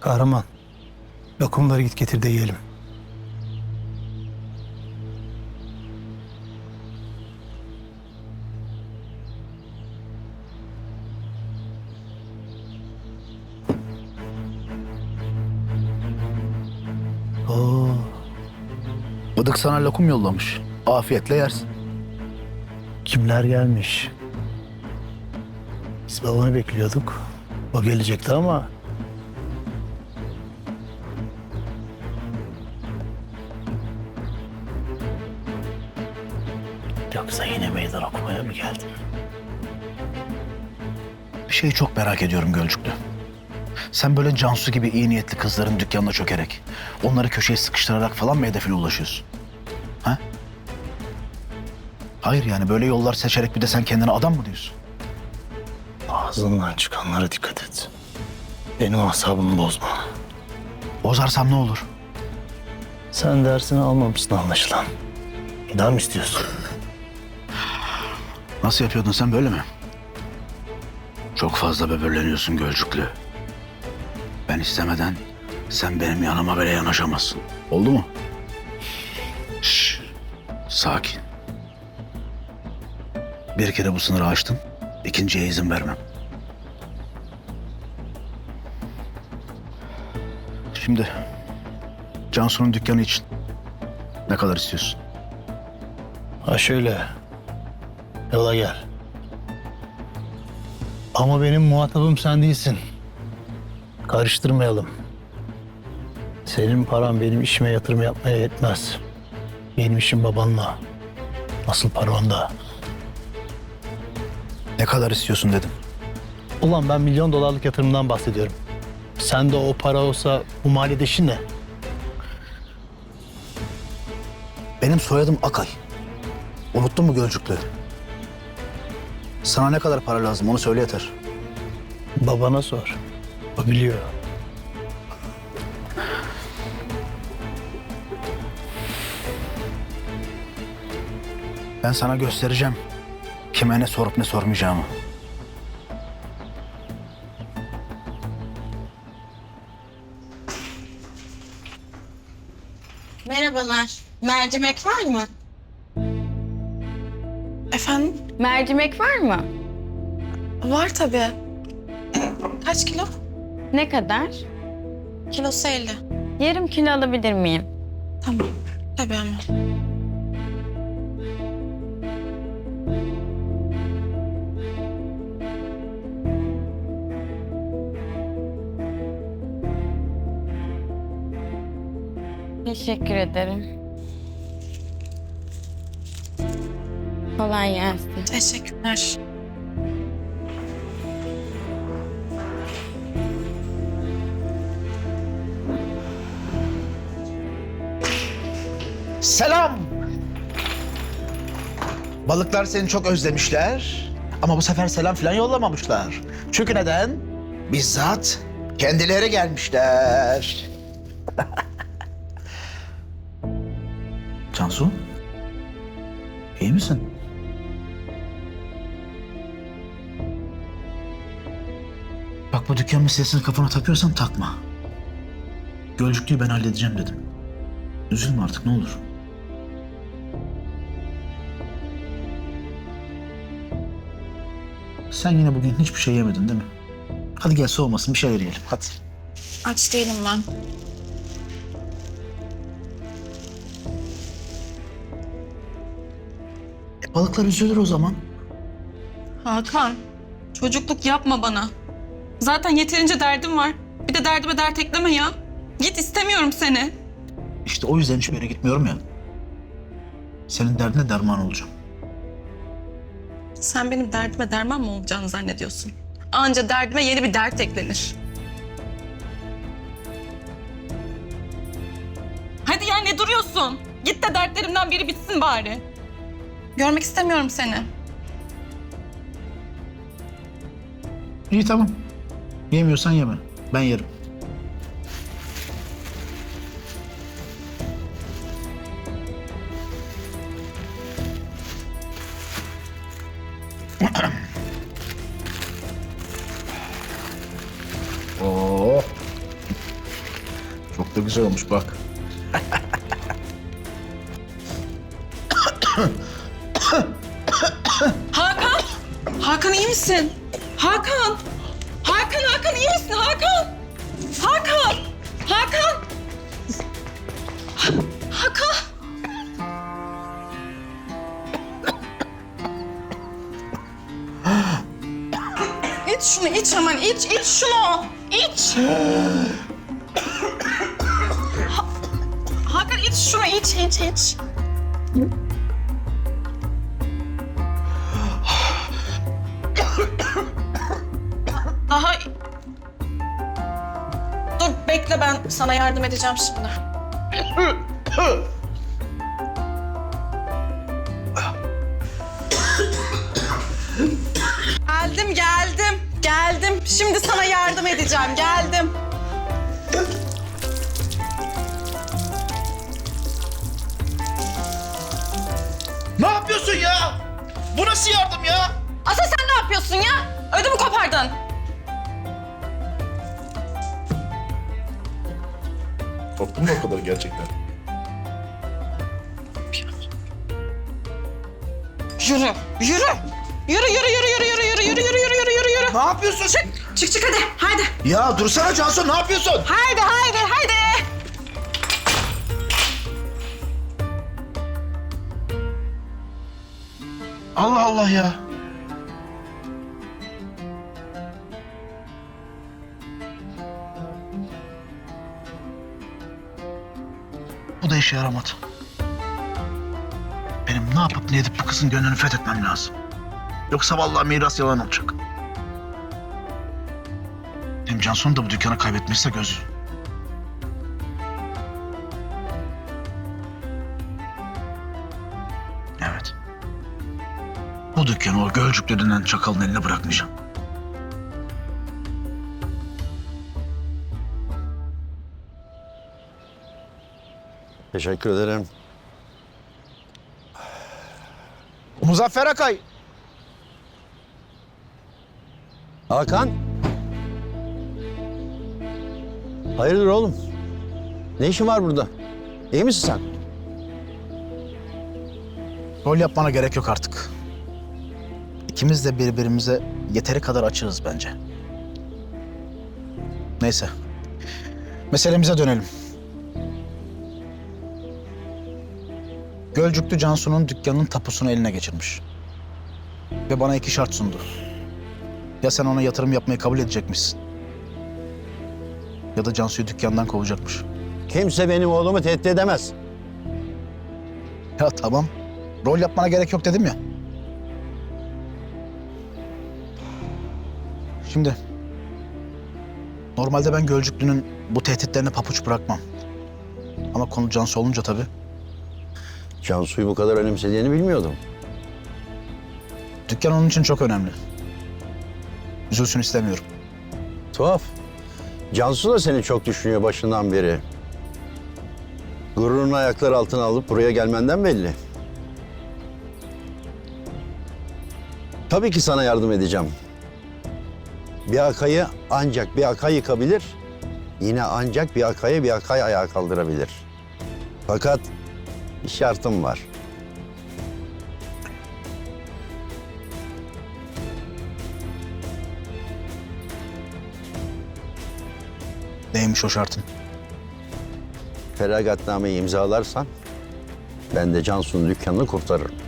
Kahraman. Lokumları git getir de yiyelim. Oo, Bıdık sana lokum yollamış. Afiyetle yersin. kimler gelmiş? Biz babanı bekliyorduk. O gelecekti ama Yoksa yine meydan okumaya mı geldin? Bir şeyi çok merak ediyorum Gölcüklü. Sen böyle Cansu gibi iyi niyetli kızların dükkanına çökerek, onları köşeye sıkıştırarak falan mı hedefine ulaşıyorsun? Ha? Hayır yani böyle yollar seçerek bir de sen kendine adam mı diyorsun? Ağzından çıkanlara dikkat et. Benim asabımı bozma. Bozarsam ne olur? Sen dersini almamışsın anlaşılan. İdam istiyorsun. Nasıl yapıyordun sen böyle mi? Çok fazla böbürleniyorsun Gölcüklü. Ben istemeden sen benim yanıma bile yanaşamazsın. Oldu mu? Şş, sakin. Bir kere bu sınırı aştın, ikinciye izin vermem. Şimdi Cansu'nun dükkanı için ne kadar istiyorsun? Ha şöyle. Yola gel. Ama benim muhatabım sen değilsin. Karıştırmayalım. Senin paran benim işime yatırım yapmaya yetmez. Benim işim babanla. Asıl para onda. Ne kadar istiyorsun dedim. Ulan ben milyon dolarlık yatırımdan bahsediyorum. Sen de o para olsa bu maliyet işin ne? Benim soyadım Akay. Unuttun mu Gölcüklü? Sana ne kadar para lazım onu söyle yeter. Babana sor. O biliyor. Ben sana göstereceğim. Kime ne sorup ne sormayacağımı. Merhabalar. Mercimek var mı? Efendim? Mercimek var mı? Var tabii. Ee, kaç kilo? Ne kadar? Kilosu 50. Yarım kilo alabilir miyim? Tamam. Tabii ama. Teşekkür ederim. Kolay gelsin. Teşekkürler. Selam. Balıklar seni çok özlemişler. Ama bu sefer selam falan yollamamışlar. Çünkü neden? Bizzat kendileri gelmişler. Cansu? iyi misin? Bu dükkan meselesini kafana takıyorsan takma. Gölcüklüğü ben halledeceğim dedim. Üzülme artık ne olur. Sen yine bugün hiçbir şey yemedin değil mi? Hadi gel soğumasın bir şeyler yiyelim hadi. Aç değilim ben. E, balıklar üzülür o zaman. Hakan, çocukluk yapma bana. Zaten yeterince derdim var. Bir de derdime dert ekleme ya. Git istemiyorum seni. İşte o yüzden hiçbir yere gitmiyorum ya. Senin derdine derman olacağım. Sen benim derdime derman mı olacağını zannediyorsun? Anca derdime yeni bir dert eklenir. Hadi ya ne duruyorsun? Git de dertlerimden biri bitsin bari. Görmek istemiyorum seni. İyi tamam. Yemiyorsan yeme. Ben yerim. Oo. Ne güzel olmuş bak. Hakan! Hakan iyi misin? Hakan, şunu, iç hemen. iç, iç şunu. İç. Ha- Hakan iç şunu, iç, iç, iç. Daha... Dur bekle ben sana yardım edeceğim şimdi. Şimdi sana yardım edeceğim geldim. Ne yapıyorsun ya? Bu nasıl yardım ya? Asıl sen ne yapıyorsun ya? Ödümü kopardın. Korktun mu o kadar gerçekten? Yürü, yürü. Yürü, yürü, yürü, yürü, yürü, yürü, yürü, yürü, yürü, yürü, yürü. Ne yapıyorsun? Çık, çık, çık hadi, hadi. Ya dursana Cansu ne yapıyorsun? Haydi, haydi, haydi. Allah Allah ya. Bu da işe yaramadı. Benim ne yapıp ne edip bu kızın gönlünü fethetmem lazım. Yoksa vallahi miras yalan olacak. Cansu'nun da bu dükkanı kaybetmesi de göz. Evet. Bu dükkanı o Gölcüklü denen çakalın eline bırakmayacağım. Teşekkür ederim. Muzaffer Akay. Hakan. Hayırdır oğlum? Ne işin var burada? İyi misin sen? Rol yapmana gerek yok artık. İkimiz de birbirimize yeteri kadar açığız bence. Neyse. Meselemize dönelim. Gölcüklü Cansu'nun dükkanının tapusunu eline geçirmiş. Ve bana iki şart sundu. Ya sen ona yatırım yapmayı kabul edecekmişsin. Ya da Cansu'yu dükkandan kovacakmış. Kimse benim oğlumu tehdit edemez. Ya tamam. Rol yapmana gerek yok dedim ya. Şimdi normalde ben Gölcüklü'nün bu tehditlerine papuç bırakmam. Ama konu Cansu olunca tabii. Cansu'yu bu kadar önemsediğini bilmiyordum. Dükkan onun için çok önemli. Üzülsün istemiyorum. Tuhaf. Cansu da seni çok düşünüyor başından beri. Gururunu ayaklar altına alıp buraya gelmenden belli. Tabii ki sana yardım edeceğim. Bir akayı ancak bir akay yıkabilir. Yine ancak bir akayı bir akay ayağa kaldırabilir. Fakat bir şartım var. Neymiş o şartın? Feragatnameyi imzalarsan ben de Cansu'nun dükkanını kurtarırım.